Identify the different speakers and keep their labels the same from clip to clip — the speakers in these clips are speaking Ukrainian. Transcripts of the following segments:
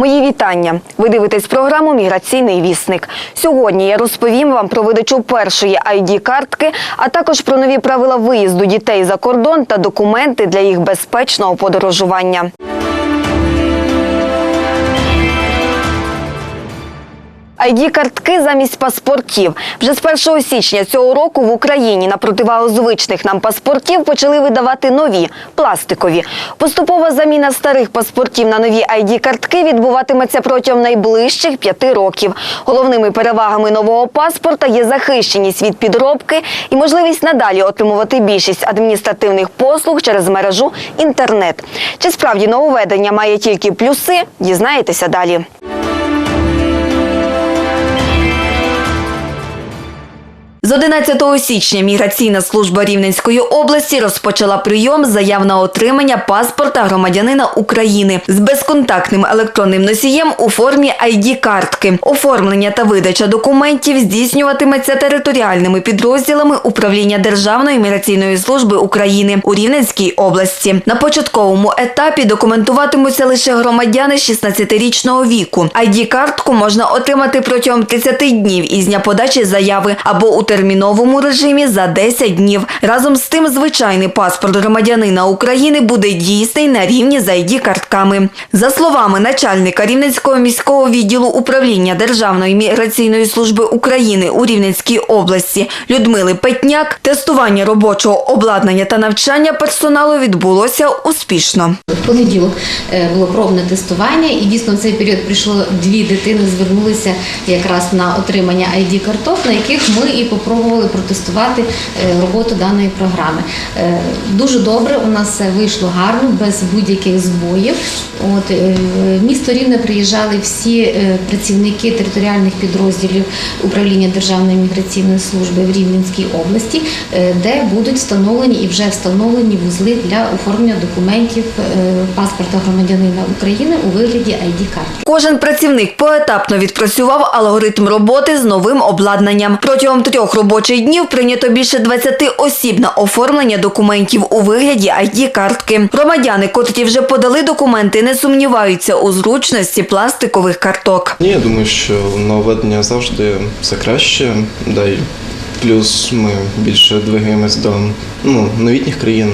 Speaker 1: Мої вітання. Ви дивитесь програму Міграційний вісник. Сьогодні я розповім вам про видачу першої id картки а також про нові правила виїзду дітей за кордон та документи для їх безпечного подорожування. Id картки замість паспортів. Вже з 1 січня цього року в Україні на противагу звичних нам паспортів почали видавати нові пластикові. Поступова заміна старих паспортів на нові id картки відбуватиметься протягом найближчих п'яти років. Головними перевагами нового паспорта є захищеність від підробки і можливість надалі отримувати більшість адміністративних послуг через мережу інтернет. Чи справді нововведення має тільки плюси? Дізнаєтеся далі. З 11 січня Міграційна служба Рівненської області розпочала прийом заяв на отримання паспорта громадянина України з безконтактним електронним носієм у формі ID-картки. Оформлення та видача документів здійснюватиметься територіальними підрозділами управління Державної міграційної служби України у Рівненській області. На початковому етапі документуватимуться лише громадяни 16-річного віку. ID-картку можна отримати протягом 30 днів із дня подачі заяви або у терміновому режимі за 10 днів. Разом з тим, звичайний паспорт громадянина України буде дійсний на рівні з ID-картками. За словами начальника Рівненського міського відділу управління Державної міграційної служби України у Рівненській області Людмили Петняк, тестування робочого обладнання та навчання персоналу відбулося успішно.
Speaker 2: В понеділок е, було пробне тестування, і дійсно в цей період прийшло дві дитини, звернулися якраз на отримання id карток, на яких ми і попробували протестувати е, роботу даної програми. Е, Дуже добре, у нас вийшло гарно, без будь-яких збоїв. От е, місто Рівне приїжджали всі працівники територіальних підрозділів управління Державної міграційної служби в Рівненській області, де будуть встановлені і вже встановлені вузли для оформлення документів паспорта громадянина України у вигляді id картки
Speaker 1: Кожен працівник поетапно відпрацював алгоритм роботи з новим обладнанням. Протягом трьох робочих днів прийнято більше 20 осіб на оформлення документів у вигляді ID-картки. Громадяни, котрі вже подали документи, не сумніваються у зручності пластикових карток.
Speaker 3: Ні, я думаю, що нововведення завжди все краще. Дай плюс ми більше двигаємось до ну, новітніх країн,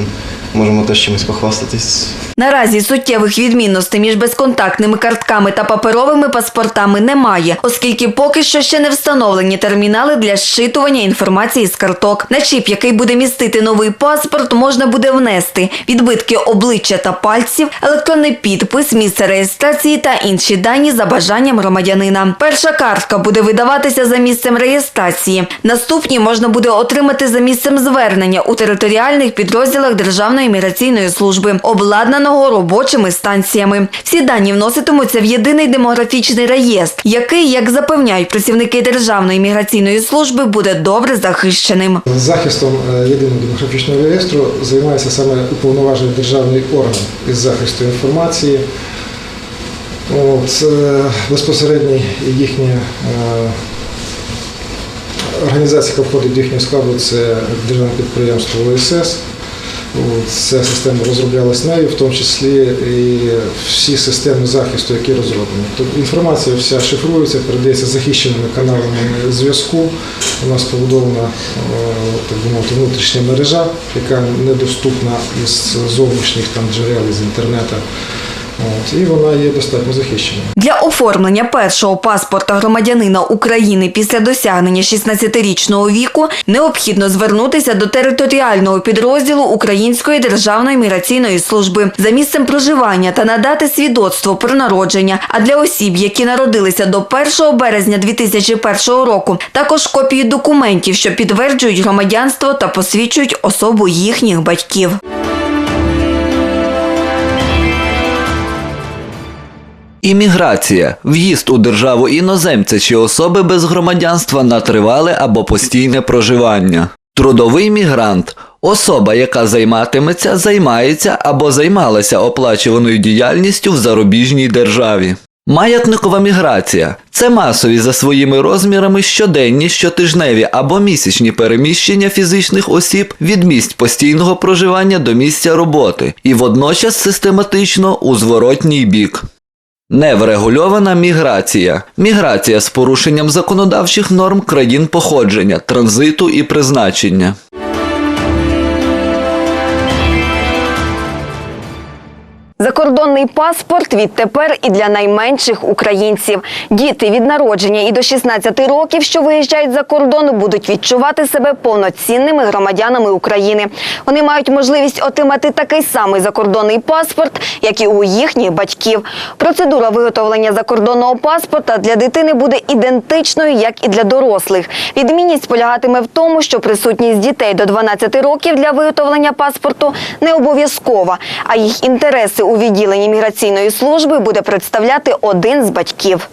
Speaker 3: можемо теж чимось похвастатись.
Speaker 1: Наразі суттєвих відмінностей між безконтактними картками та паперовими паспортами немає, оскільки поки що ще не встановлені термінали для зчитування інформації з карток. На чіп, який буде містити новий паспорт, можна буде внести відбитки обличчя та пальців, електронний підпис, місце реєстрації та інші дані за бажанням громадянина. Перша картка буде видаватися за місцем реєстрації. Наступні можна буде отримати за місцем звернення у територіальних підрозділах Державної міграційної служби, обладнаного робочими станціями. Всі дані вноситимуться в єдиний демографічний реєстр, який, як запевняють працівники Державної міграційної служби, буде добре захищеним.
Speaker 4: Захистом е, єдиного демографічного реєстру займається саме уповноважений державний орган із захисту інформації. Це безпосередньо їхня е, організація, яка входить до їхнього складу, це державне підприємство ОСС. Ця система розроблялась нею, в тому числі і всі системи захисту, які розроблені. Тобто інформація вся шифрується, передається захищеними каналами зв'язку. У нас побудована е, так би мовити, внутрішня мережа, яка недоступна із зовнішніх там, джерел, із інтернету. От, і вона є достатньо захищеною.
Speaker 1: Для оформлення першого паспорта громадянина України після досягнення 16-річного віку необхідно звернутися до територіального підрозділу Української державної міграційної служби за місцем проживання та надати свідоцтво про народження. А для осіб, які народилися до 1 березня 2001 року, також копії документів, що підтверджують громадянство та посвідчують особу їхніх батьків.
Speaker 5: Імміграція в'їзд у державу іноземця чи особи без громадянства на тривале або постійне проживання. Трудовий мігрант особа, яка займатиметься, займається або займалася оплачуваною діяльністю в зарубіжній державі. Маятникова міграція це масові за своїми розмірами щоденні, щотижневі або місячні переміщення фізичних осіб від місць постійного проживання до місця роботи і водночас систематично у зворотній бік. Неврегульована міграція. Міграція з порушенням законодавчих норм країн походження, транзиту і призначення.
Speaker 1: Закордонний паспорт відтепер і для найменших українців. Діти від народження і до 16 років, що виїжджають за кордон, будуть відчувати себе повноцінними громадянами України. Вони мають можливість отримати такий самий закордонний паспорт, як і у їхніх батьків. Процедура виготовлення закордонного паспорта для дитини буде ідентичною, як і для дорослих. Відмінність полягатиме в тому, що присутність дітей до 12 років для виготовлення паспорту не обов'язкова, а їх інтереси у відділенні міграційної служби буде представляти один з батьків.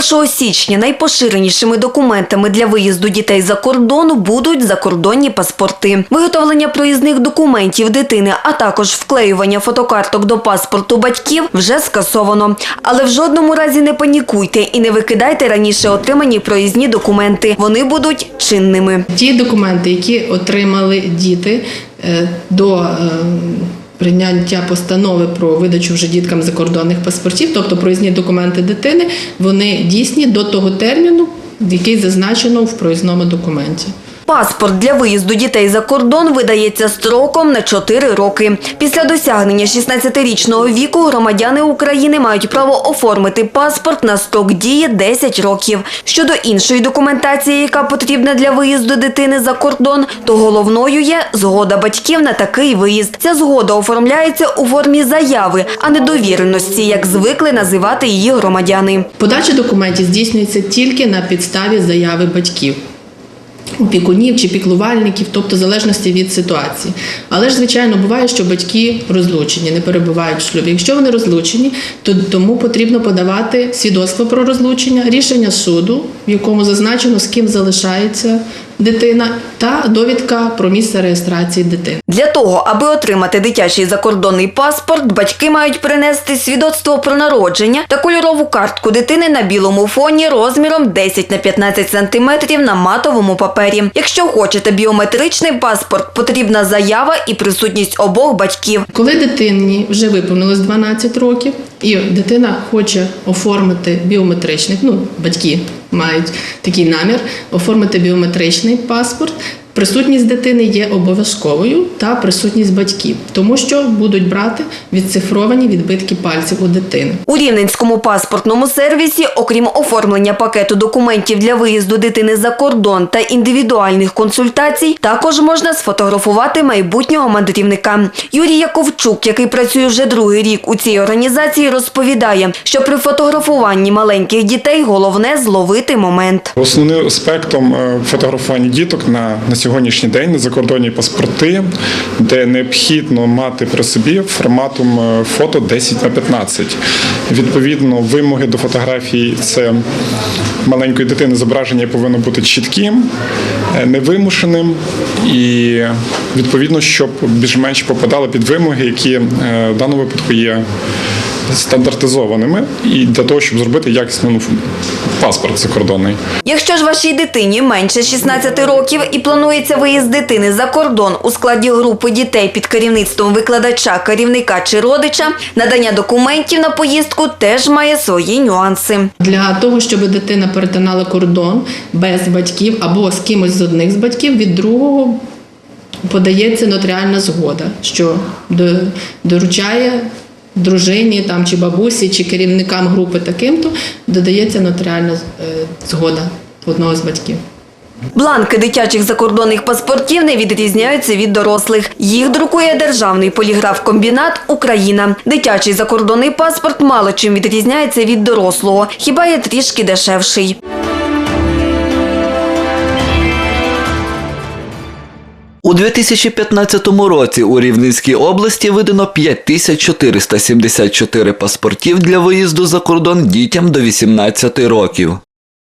Speaker 1: З 1 січня найпоширенішими документами для виїзду дітей за кордон будуть закордонні паспорти. Виготовлення проїзних документів дитини, а також вклеювання фотокарток до паспорту батьків вже скасовано. Але в жодному разі не панікуйте і не викидайте раніше отримані проїзні документи. Вони будуть чинними.
Speaker 6: Ті документи, які отримали діти е, до е, прийняття постанови про видачу вже діткам закордонних паспортів, тобто проїзні документи дитини, вони дійсні до того терміну, який зазначено в проїзному документі.
Speaker 1: Паспорт для виїзду дітей за кордон видається строком на 4 роки. Після досягнення 16-річного віку громадяни України мають право оформити паспорт на строк дії 10 років. Щодо іншої документації, яка потрібна для виїзду дитини за кордон, то головною є згода батьків на такий виїзд. Ця згода оформляється у формі заяви, а не довіреності, як звикли називати її громадяни.
Speaker 6: Подача документів здійснюється тільки на підставі заяви батьків. Опікунів чи піклувальників, тобто в залежності від ситуації. Але ж, звичайно, буває, що батьки розлучені, не перебувають в шлюбі. Якщо вони розлучені, то тому потрібно подавати свідоцтво про розлучення, рішення суду, в якому зазначено, з ким залишається дитина, та довідка про місце реєстрації дитини.
Speaker 1: Для того, аби отримати дитячий закордонний паспорт, батьки мають принести свідоцтво про народження та кольорову картку дитини на білому фоні розміром 10 на 15 сантиметрів на матовому папері. Якщо хочете біометричний паспорт, потрібна заява і присутність обох батьків.
Speaker 6: Коли дитині вже виповнилось 12 років, і дитина хоче оформити біометричний, ну батьки мають такий намір оформити біометричний паспорт. Присутність дитини є обов'язковою та присутність батьків, тому що будуть брати відцифровані відбитки пальців у дитини.
Speaker 1: У Рівненському паспортному сервісі, окрім оформлення пакету документів для виїзду дитини за кордон та індивідуальних консультацій, також можна сфотографувати майбутнього мандрівника. Юрій Яковчук, який працює вже другий рік у цій організації, розповідає, що при фотографуванні маленьких дітей головне зловити момент.
Speaker 7: Основним аспектом е, фотографування діток на, на сьогоднішній день закордонні паспорти, де необхідно мати при собі форматом е, фото 10 на 15. Відповідно, вимоги до фотографії це маленької дитини зображення повинно бути чітким, е, невимушеним і відповідно, щоб більш-менш попадало під вимоги, які е, в даному випадку є стандартизованими, і для того, щоб зробити якісний ну, паспорт закордонний.
Speaker 1: Якщо ж вашій дитині менше 16 років і планується виїзд дитини за кордон у складі групи дітей під керівництвом викладача, керівника чи родича, надання документів на поїздку теж має свої нюанси.
Speaker 6: Для того, щоб дитина перетинала кордон без батьків або з кимось з одних з батьків, від другого подається нотаріальна згода, що до- доручає дружині там, чи бабусі, чи керівникам групи таким-то, додається нотаріальна е, згода одного з батьків.
Speaker 1: Бланки дитячих закордонних паспортів не відрізняються від дорослих. Їх друкує Державний поліграф-комбінат Україна. Дитячий закордонний паспорт мало чим відрізняється від дорослого, хіба є трішки дешевший.
Speaker 5: У 2015 році у Рівненській області видано 5474 паспортів для виїзду за кордон дітям до 18 років.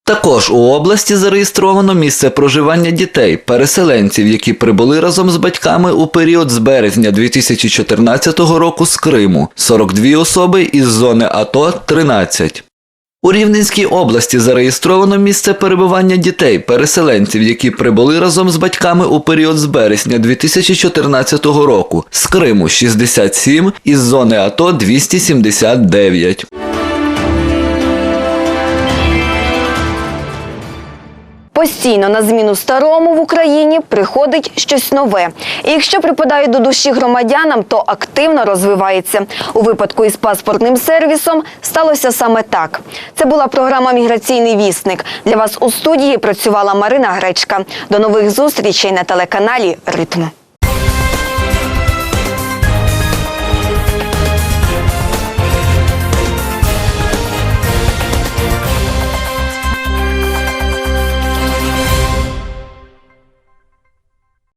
Speaker 5: Також у області зареєстровано місце проживання дітей, переселенців, які прибули разом з батьками у період з березня 2014 року з Криму 42 особи із зони АТО 13. У Рівненській області зареєстровано місце перебування дітей, переселенців, які прибули разом з батьками у період з березня 2014 року. З Криму 67, із зони АТО 279.
Speaker 1: Постійно на зміну старому в Україні приходить щось нове. І якщо припадає до душі громадянам, то активно розвивається. У випадку із паспортним сервісом сталося саме так. Це була програма Міграційний вісник. Для вас у студії працювала Марина Гречка. До нових зустрічей на телеканалі Ритм.